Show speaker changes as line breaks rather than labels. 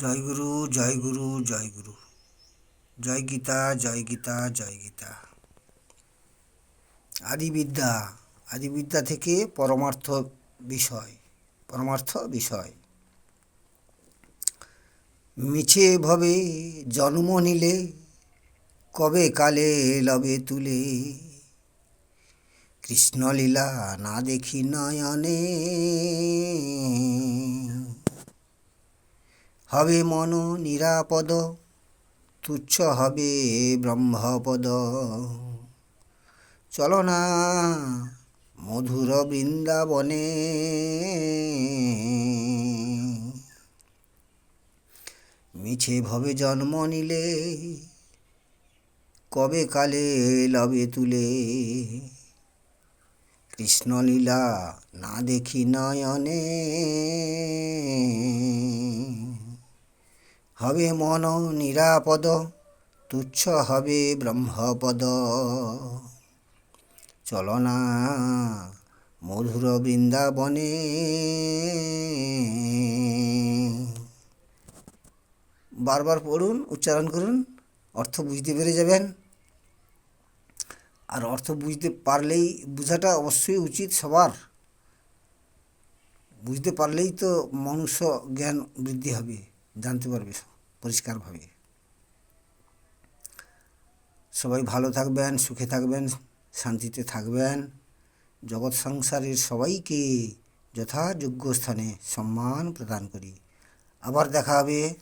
জয় গুরু জয় গুরু জয় গুরু। জয় গীতা জয় গীতা জয় গীতা। আদিবিদ্যা আদিবিদ্যা থেকে পরমার্থ বিষয় পরমার্থ বিষয়। মিছে ভবে জন্ম নিলে, কবে কালে লবে তুলে? কৃষ্ণলীলা না দেখি নয়নে হবে মন নিরাপদ, তুচ্ছ হবে ব্রহ্মপদ। চলো না মধুর বৃন্দাবনে। মিছে ভবে জন্ম নিলে, কবে কালে লবে তুলে? কৃষ্ণলীলা না দেখি নয়নে। হবে মন নিরাপদ, তুচ্ছ হবে ব্রহ্মপদ। চলো না, মধুর বৃন্দাবনে। বারবার পড়ুন, উচ্চারণ করুন, অর্থ বুঝতে পেরে যাবেন। আর অর্থ বুঝতে পারলেই বোঝাটা অবশ্যই উচিত সবার। বুঝতে পারলেই তো মনুষ্য জ্ঞান বৃদ্ধি হবে। জানতে পারবে পরিষ্কারভাবে। সবাই ভালো থাকবেন, সুখে থাকবেন, শান্তিতে থাকবেন। জগৎ সংসারের সবাইকে যথাযোগ্য স্থানে সম্মান প্রদান করি। আবার দেখা হবে।